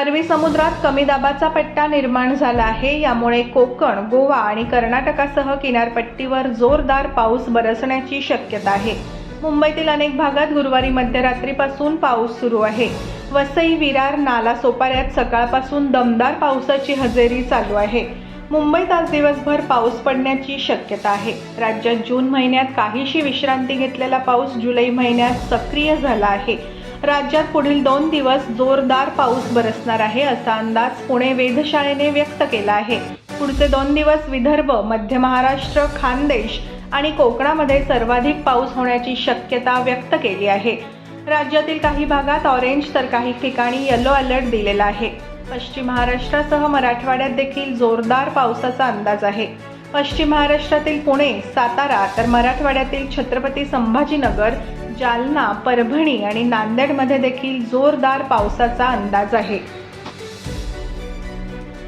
अरबी समुद्रात कमी दाबाचा पट्टा निर्माण झाला आहे. यामुळे कोकण गोवा आणि कर्नाटकासह किनारपट्टीवर जोरदार पाऊस बरसण्याची शक्यता आहे. मुंबईतील अनेक भागात गुरुवारी मध्यरात्रीपासून पाऊस सुरू आहे. वसई विरार नाला सोपाऱ्यात सकाळपासून दमदार पावसाची हजेरी चालू आहे. मुंबईत आज दिवसभर पाऊस पडण्याची शक्यता आहे. राज्यात जून महिन्यात काहीशी विश्रांती घेतलेला पाऊस जुलै महिन्यात सक्रिय झाला आहे. राज्यात पुढील दोन दिवस जोरदार पाऊस बरसणार आहे असा अंदाज पुणे वेधशाळेने व्यक्त केला आहे. पुढचे दोन दिवस विदर्भ मध्य महाराष्ट्र खानदेश आणि कोकणामध्ये सर्वाधिक पाऊस होण्याची शक्यता व्यक्त केली आहे. राज्यातील काही भागात ऑरेंज तर काही ठिकाणी येलो अलर्ट दिलेला आहे. पश्चिम महाराष्ट्रासह मराठवाड्यात देखील जोरदार पावसाचा अंदाज आहे. पश्चिम महाराष्ट्रातील पुणे सातारा तर मराठवाड्यातील छत्रपती संभाजीनगर जालना परभणी आणि नांदेडमध्ये देखील जोरदार पावसाचा अंदाज आहे.